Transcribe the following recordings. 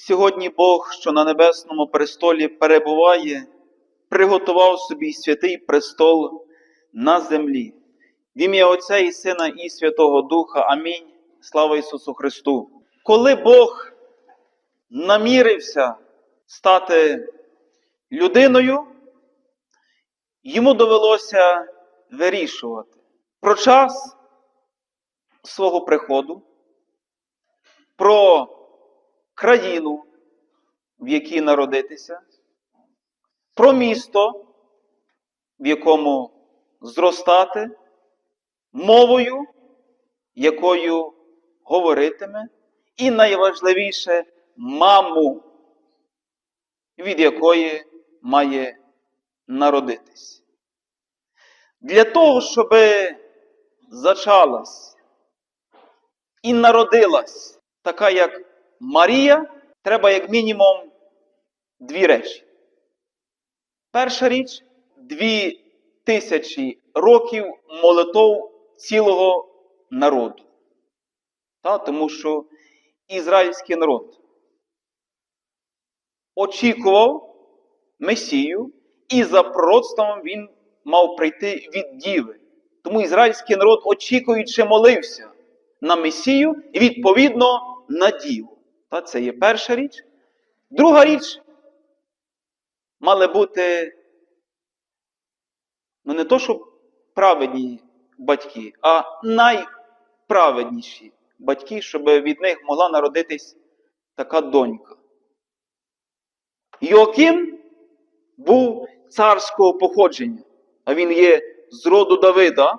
Сьогодні Бог, що на небесному престолі перебуває, приготував собі святий престол на землі. В ім'я Отця і Сина і Святого Духа. Амінь. Слава Ісусу Христу. Коли Бог намірився стати людиною, йому довелося вирішувати про час свого приходу, про країну, в якій народитися, про місто, в якому зростати, мовою, якою говоритиме, і найважливіше маму, від якої має народитись. Для того, щоб зачалась і народилась така, як Марія, треба як мінімум дві речі. Перша річ дві тисячі років молитов цілого народу. Та, тому що ізраїльський народ очікував Месію, і за пророцтвом він мав прийти від Діви. Тому ізраїльський народ, очікуючи, молився на Месію і відповідно на Діву. Та, це є перша річ. Друга річ мали бути ну не то, що праведні батьки, а найправедніші батьки, щоб від них могла народитись така донька. Йоаким був царського походження, а він є з роду Давида.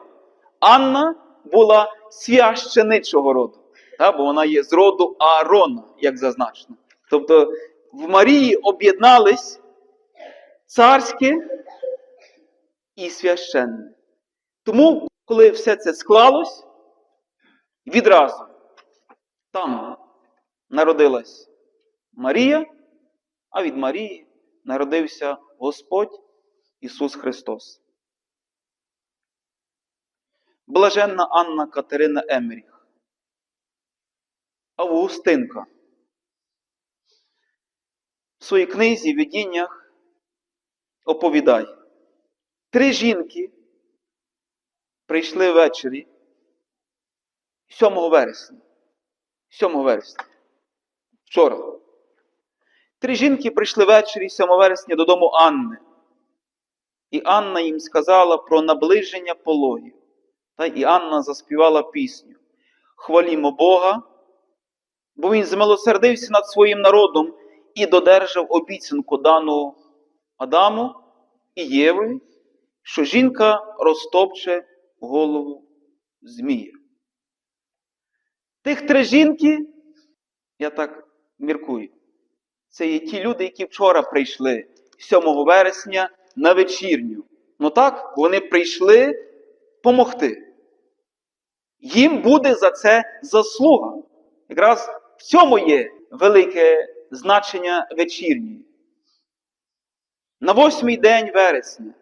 Анна була священичого роду, та, бо вона є з роду Аарона, як зазначено. Тобто в Марії об'єднались царське і священне. Тому, коли все це склалось, відразу там народилась Марія, а від Марії народився Господь Ісус Христос. Блаженна Анна Катерина Августинка. В своїй книзі видіннях оповідає. Три жінки прийшли ввечері 7 вересня. 7 вересня. Вчора. Три жінки прийшли ввечері 7 вересня додому Анни. І Анна їм сказала про наближення пологів. Та і Анна заспівала пісню. Хвалімо Бога, бо Він змилосердився над своїм народом і додержав обіцянку дану Адаму і Єві, що жінка розтопче голову Змія. Тих три жінки, я так міркую, це є ті люди, які вчора прийшли 7 вересня на вечірню. Ну так, вони прийшли помогти. Їм буде за це заслуга. Якраз в цьому є велике значення вечірньої. На восьмий день вересня,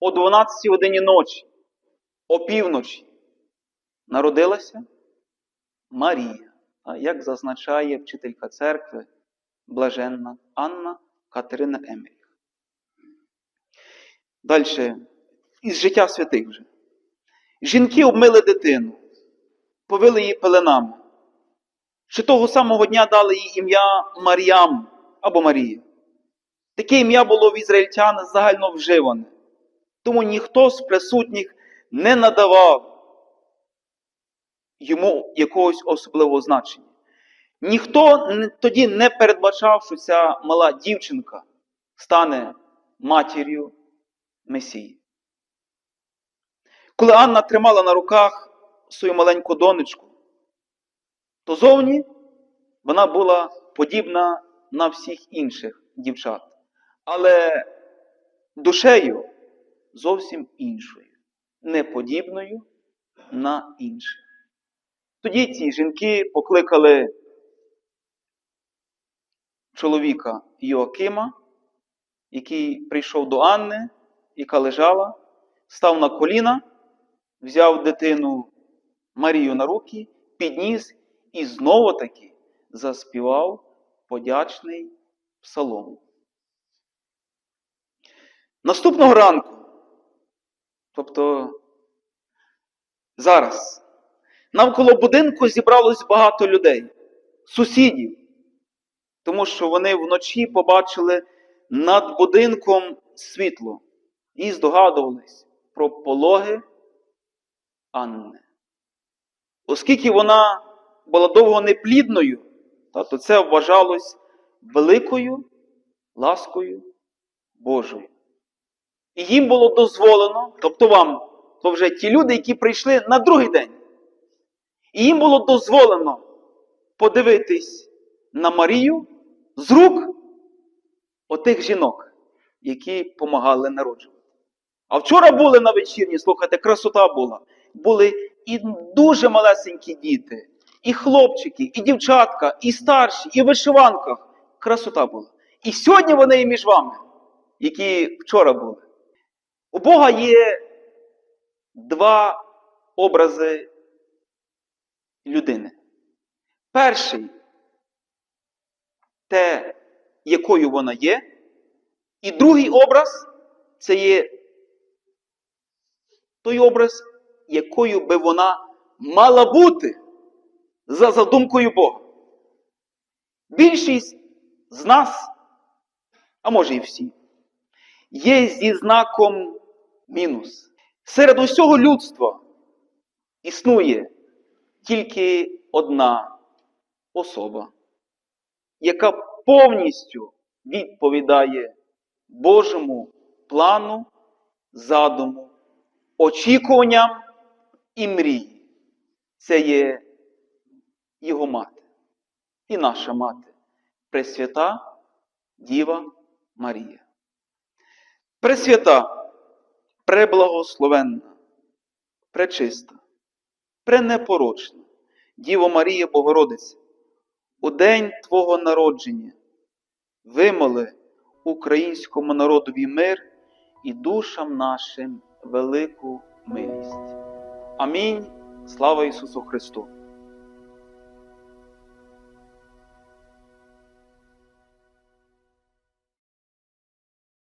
о 12 годині ночі, опівночі, народилася Марія, а як зазначає вчителька церкви блаженна Анна Катерина Емеріх. Далі, із життя святих вже. Жінки обмили дитину, повили її пеленами. Ще того самого дня дали їй ім'я Маріам або Марія. Таке ім'я було в ізраїльтян загально вживане. Тому ніхто з присутніх не надавав йому якогось особливого значення. Ніхто тоді не передбачав, що ця мала дівчинка стане матір'ю Месії. Коли Анна тримала на руках свою маленьку донечку, то зовні вона була подібна на всіх інших дівчат, але душею зовсім іншою, не подібною на інших. Тоді ці жінки покликали чоловіка Йоакима, який прийшов до Анни, яка лежала, став на коліна, взяв дитину Марію на руки, підніс і знову таки заспівав подячний псалом. Наступного ранку, тобто зараз, навколо будинку зібралось багато людей, сусідів, тому що вони вночі побачили над будинком світло і здогадувались про пологи Анни. Оскільки вона була довго неплідною, то це вважалось великою ласкою Божою. І їм було дозволено, тобто вам, то вже ті люди, які прийшли на другий день, і їм було дозволено подивитись на Марію з рук отих жінок, які помагали народжувати. А вчора були на вечірні, слухайте, красота була. Були і дуже малесенькі діти, і хлопчики, і дівчатка, і старші, і в вишиванках. Красота була. І сьогодні вони і між вами, які вчора були. У Бога є два образи людини. Перший те, якою вона є, і другий образ це є той образ, якою би вона мала бути за задумкою Бога. Більшість з нас, а може і всі, є зі знаком мінус. Серед усього людства існує тільки одна особа, яка повністю відповідає Божому плану, задуму, очікуванням і мрії. Це є його мати і наша мати, Пресвята Діва Марія. Пресвята, преблагословенна, пречиста, пренепорочна, Діво Марія Богородиця, у день Твого народження вимоли українському народові мир і душам нашим велику милість. Амінь. Слава Ісусу Христу!